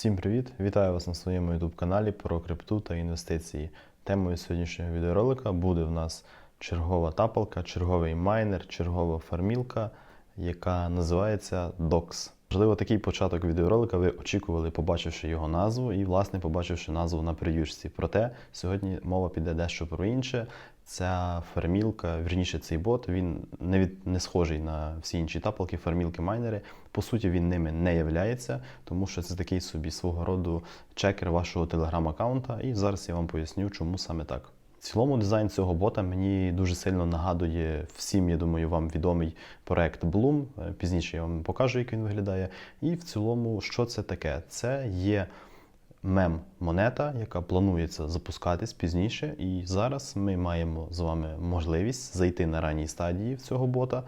Всім привіт! Вітаю вас на своєму YouTube каналі про крипту та інвестиції. Темою сьогоднішнього відеоролика буде в нас чергова тапалка, черговий майнер, чергова фармілка, яка називається DOX. Можливо, такий початок відеоролика ви очікували, побачивши його назву і, власне, побачивши назву на прев'юшці. Проте сьогодні мова піде дещо про інше. Ця фармілка, вірніше, цей бот, він не від не схожий на всі інші тапалки, фармілки майнери. По суті, він ними не являється, тому що це такий собі свого роду чекер вашого телеграм-аккаунта. І зараз я вам поясню, чому саме так. Цілому дизайн цього бота мені дуже сильно нагадує всім, я думаю, вам відомий проект Bloom. Е, Пізніше я вам покажу, як він виглядає. І в цілому, що це таке? Це є мем-монета, яка планується запускатись пізніше. І зараз ми маємо з вами можливість зайти на ранній стадії цього бота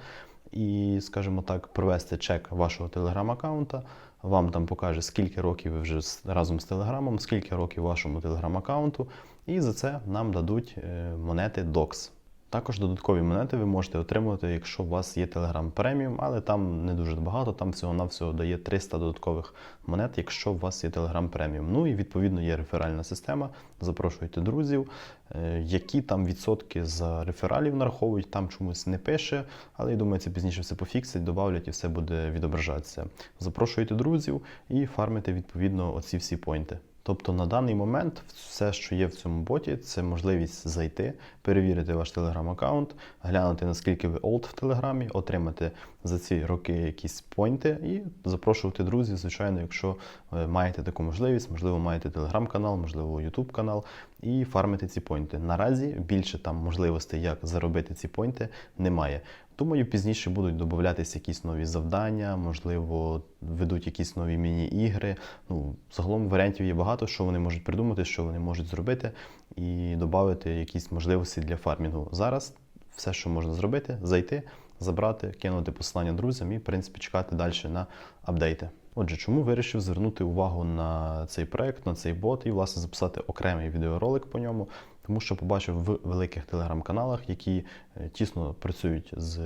і, скажімо так, провести чек вашого телеграм-аккаунта. Вам там покаже, скільки років ви вже разом з телеграмом, скільки років вашому телеграм-аккаунту, і за це нам дадуть е, монети DOX. Також додаткові монети ви можете отримувати, якщо у вас є Telegram Premium, але там не дуже багато, там всього-навсього дає 300 додаткових монет, якщо у вас є Telegram Premium. Ну і відповідно є реферальна система. Запрошуйте друзів, Е, які там відсотки за рефералів нараховують, там чомусь не пише, але я думаю, це пізніше все пофіксить, додавлять і все буде відображатися. Запрошуйте друзів і фармите відповідно оці всі поінти. Тобто на даний момент все, що є в цьому боті, це можливість зайти, перевірити ваш телеграм-аккаунт, глянути наскільки ви олд в телеграмі, отримати за ці роки якісь пойнти і запрошувати друзів, звичайно, якщо е, маєте таку можливість, можливо, маєте телеграм-канал, можливо, ютуб канал, і фармити ці пойнти. Наразі більше там можливостей, як заробити ці пойнти, немає. Думаю, пізніше будуть додатися якісь нові завдання, можливо, ведуть якісь нові міні-ігри. Ну, загалом варіантів є багато, що вони можуть придумати, що вони можуть зробити, і додати якісь можливості для фармінгу. Зараз все, що можна зробити, зайти, забрати, кинути посилання друзям і, в принципі, чекати далі на апдейти. Отже, чому вирішив звернути увагу на цей проект, на цей бот і, власне, записати окремий відеоролик по ньому, тому що побачив в великих телеграм-каналах, які тісно працюють з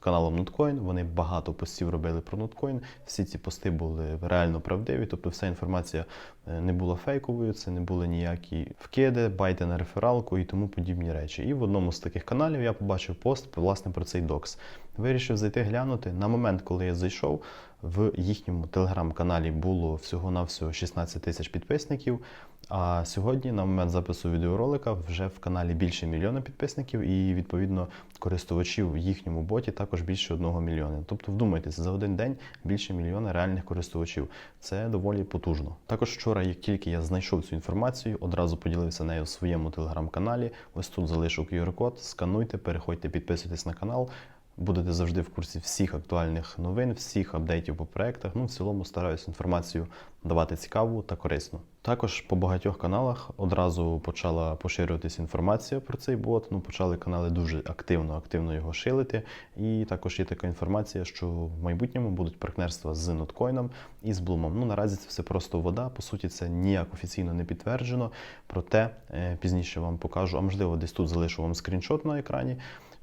каналом Notcoin. Вони багато постів робили про Notcoin. Всі ці пости були реально правдиві, тобто вся інформація е, не була фейковою, це не були ніякі вкиди, байти на рефералку і тому подібні речі. І в одному з таких каналів я побачив пост власне про цей докс. Вирішив зайти глянути. На момент, коли я зайшов, в їхньому телеграм-каналі було всього-навсього 16 тисяч підписників. А сьогодні, на момент запису відеоролика, вже в каналі більше мільйона підписників, і відповідно користувачів в їхньому боті також більше одного мільйона. Тобто, вдумайтеся, за один день більше мільйона реальних користувачів. Це доволі потужно. Також вчора, як тільки я знайшов цю інформацію, одразу поділився нею в своєму телеграм-каналі. Ось тут залишу QR-код, скануйте, переходьте, підписуйтесь на канал. Будете завжди в курсі всіх актуальних новин, всіх апдейтів по проектах. Ну, в цілому стараюся інформацію давати цікаву та корисну. Також по багатьох каналах одразу почала поширюватися інформація про цей бот. Ну, почали канали дуже активно, активно його шилити. І також є така інформація, що в майбутньому будуть партнерства з Ноткоїном і з Блумом. Ну наразі це все просто вода. По суті, це ніяк офіційно не підтверджено. Проте е, пізніше вам покажу, а можливо, десь тут залишу вам скріншот на екрані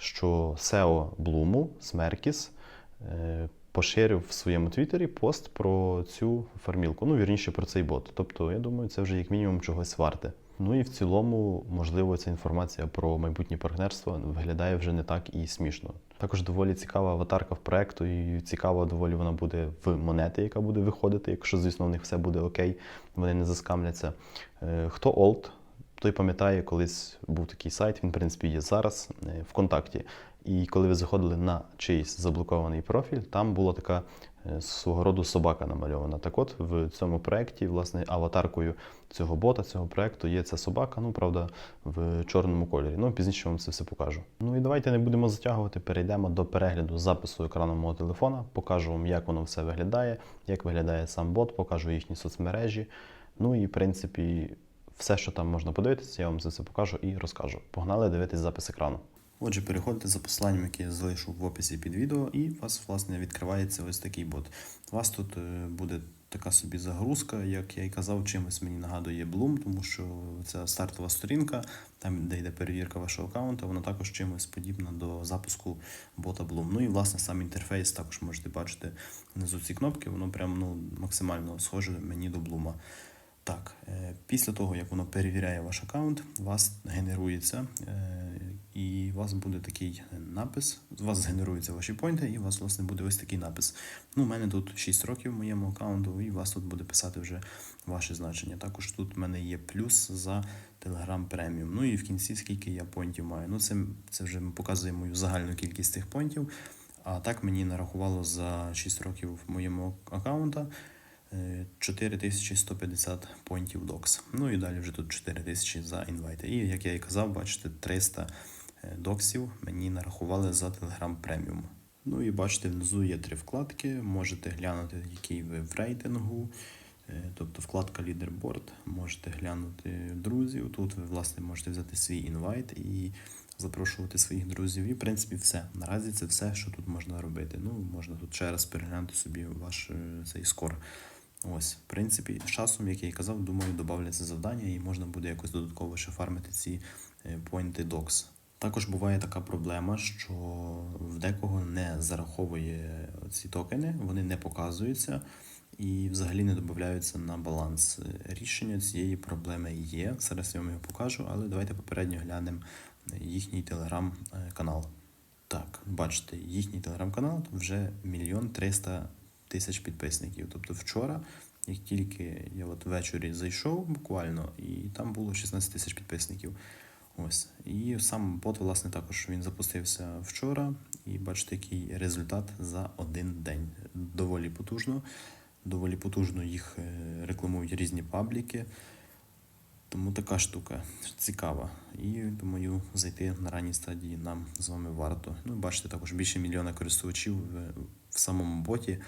що SEO Блуму Смеркіс е, поширив в своєму твіттері пост про цю фармілку. Ну, вірніше про цей бот. Тобто, я думаю, це вже як мінімум чогось варте. Ну і в цілому, можливо, ця інформація про майбутнє партнерство виглядає вже не так і смішно. Також доволі цікава аватарка в проекту, і цікава доволі вона буде в монети, яка буде виходити, якщо, звісно, в них все буде окей, вони не заскамляться. Е, Хто олд, той пам'ятає, колись був такий сайт, він, в принципі, є зараз е, ВКонтакті. І коли ви заходили на чийсь заблокований профіль, там була така е, свого роду собака намальована. Так от в цьому проєкті, власне, аватаркою цього бота, цього проєкту є ця собака, ну, правда, в чорному кольорі. Ну, пізніше вам це все покажу. Ну і давайте не будемо затягувати, перейдемо до перегляду запису екрану мого телефона, покажу вам, як воно все виглядає, як виглядає сам бот, покажу їхні соцмережі. Ну і, в принципі, все, що там можна подивитися, я вам за це покажу і розкажу. Погнали дивитись запис екрану. Отже, переходите за посиланням, яке я залишу в описі під відео, і у вас, власне, відкривається ось такий бот. У вас тут е, буде така собі загрузка, як я і казав, чимось мені нагадує Bloom, тому що ця стартова сторінка, там де йде перевірка вашого аккаунта, вона також чимось подібна до запуску бота Bloom. Ну і власне сам інтерфейс також можете бачити внизу ці кнопки, воно прям ну, максимально схоже мені до Bloom. Так, е, після того, як воно перевіряє ваш аккаунт, вас генерується, е, і у вас буде такий напис. У вас згенеруються ваші поінти, і у вас, власне, буде ось такий напис. Ну, у мене тут 6 років в моєму аккаунту, і у вас тут буде писати вже ваше значення. Також тут в мене є плюс за Telegram Premium. Ну і в кінці, скільки я поінтів маю. Ну, це, це вже показує мою загальну кількість тих поінтів. А так мені нарахувало за 6 років моєму аккаунта. Е, 4150 поінтів докс. Ну і далі вже тут 4000 за інвайти. І як я і казав, бачите, 300 е, доксів мені нарахували за Telegram Premium. Ну і бачите, внизу є три вкладки. Можете глянути, який ви в рейтингу. Е, Тобто вкладка Leaderboard, можете глянути друзів. Тут ви власне можете взяти свій інвайт і запрошувати своїх друзів. І в принципі все. Наразі це все, що тут можна робити. Ну, можна тут ще раз переглянути собі ваш е, цей скор. Ось, в принципі, з часом, як я і казав, думаю, додавляться завдання і можна буде якось додатково ще фармити ці е, поінти докс. Також буває така проблема, що в декого не зараховує ці токени, вони не показуються і взагалі не додаються на баланс. Рішення цієї проблеми є. Зараз я вам його покажу, але давайте попередньо глянемо їхній телеграм-канал. Так, бачите, їхній телеграм-канал вже мільйон триста тисяч підписників. Тобто вчора, як тільки я от ввечері зайшов буквально, і там було 16 тисяч підписників. Ось. І сам бот, власне, також він запустився вчора, і бачите, який результат за один день. Доволі потужно. Доволі потужно їх е, рекламують різні пабліки. Тому така штука цікава. І думаю, зайти на ранній стадії нам з вами варто. Ну, бачите, також більше мільйона користувачів в, в самому боті,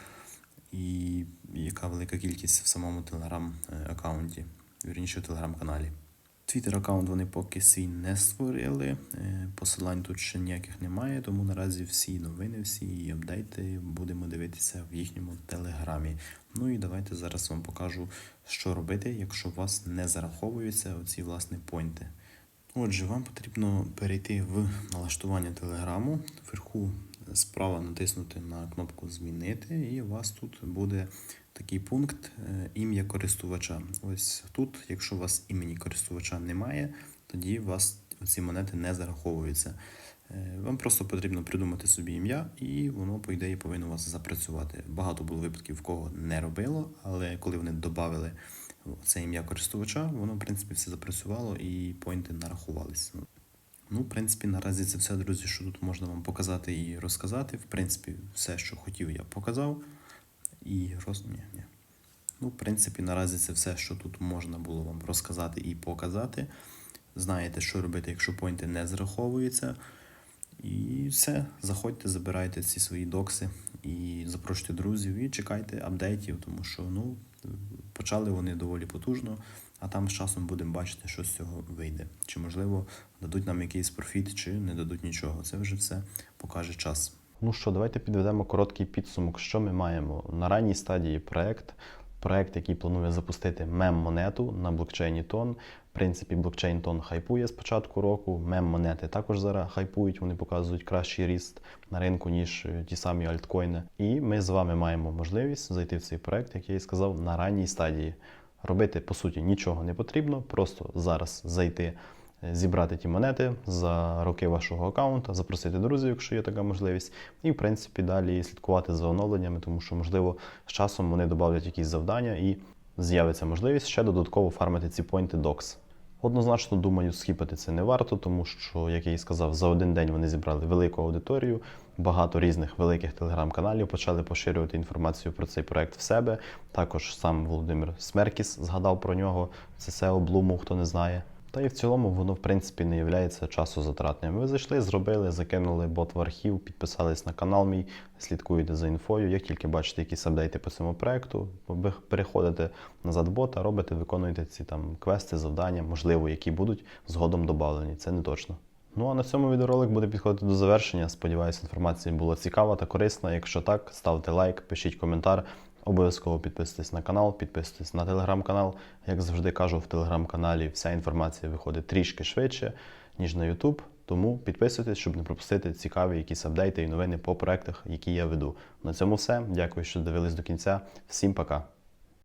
і яка велика кількість в самому телеграм-аккаунті, вірніше в телеграм-каналі. Твіттер аккаунт вони поки свій не створили. е, Посилань тут ще ніяких немає, тому наразі всі новини, всі апдейти будемо дивитися в їхньому телеграмі. Ну і давайте зараз вам покажу, що робити, якщо у вас не зараховуються оці власне пойнти. Отже, вам потрібно перейти в налаштування телеграму. Вверху справа натиснути на кнопку Змінити, і у вас тут буде такий пункт е, ім'я користувача. Ось тут, якщо у вас імені користувача немає, тоді у вас ці монети не зараховуються. Е, Вам просто потрібно придумати собі ім'я, і воно, по ідеї, повинно у вас запрацювати. Багато було випадків, в кого не робило, але коли вони додали це ім'я користувача, воно, в принципі, все запрацювало і поінти нарахувалися. Ну, в принципі, наразі це все, друзі, що тут можна вам показати і розказати. В принципі, все, що хотів, я показав. І роз... ні, ні. Ну, в принципі, наразі це все, що тут можна було вам розказати і показати. Знаєте, що робити, якщо поінти не зараховуються. І все, заходьте, забирайте ці свої докси і запрошуйте друзів і чекайте апдейтів, тому що ну, почали вони доволі потужно, а там з часом будемо бачити, що з цього вийде. Чи можливо дадуть нам якийсь профіт, чи не дадуть нічого. Це вже все покаже час. Ну що, давайте підведемо короткий підсумок, що ми маємо на ранній стадії проект. Проект, який планує запустити мем-монету на блокчейні Тон. В принципі, блокчейн Тон хайпує з початку року. Мем-монети також зараз хайпують, вони показують кращий ріст на ринку, ніж е, ті самі альткоїни. І ми з вами маємо можливість зайти в цей проект, як я і сказав, на ранній стадії. Робити по суті нічого не потрібно, просто зараз зайти, зібрати ті монети за роки вашого аккаунта, запросити друзів, якщо є така можливість, і в принципі далі слідкувати за оновленнями, тому що можливо з часом вони додавлять якісь завдання і з'явиться можливість ще додатково фармити ці поінти докс. Однозначно, думаю, скіпати це не варто, тому що, як я і сказав, за один день вони зібрали велику аудиторію, багато різних великих телеграм-каналів почали поширювати інформацію про цей проект в себе. Також сам Володимир Смеркіс згадав про нього. Це SEO Блуму, хто не знає. Та і в цілому воно, в принципі, не є часозатратним. Ви зайшли, зробили, закинули бот в архів, підписались на канал мій, слідкуєте за інфою. Як тільки бачите якісь апдейти по цьому проекту, переходите назад в бота, робите, виконуєте ці там квести, завдання, можливо, які будуть згодом додавлені. Це не точно. Ну а на цьому відеоролик буде підходити до завершення. Сподіваюся, інформація була цікава та корисна. Якщо так, ставте лайк, пишіть коментар. Обов'язково підписуйтесь на канал, підписуйтесь на телеграм-канал. Як завжди кажу, в телеграм-каналі вся інформація виходить трішки швидше, ніж на YouTube. Тому підписуйтесь, щоб не пропустити цікаві якісь апдейти і новини по проектах, які я веду. На цьому все. Дякую, що дивились до кінця. Всім пока.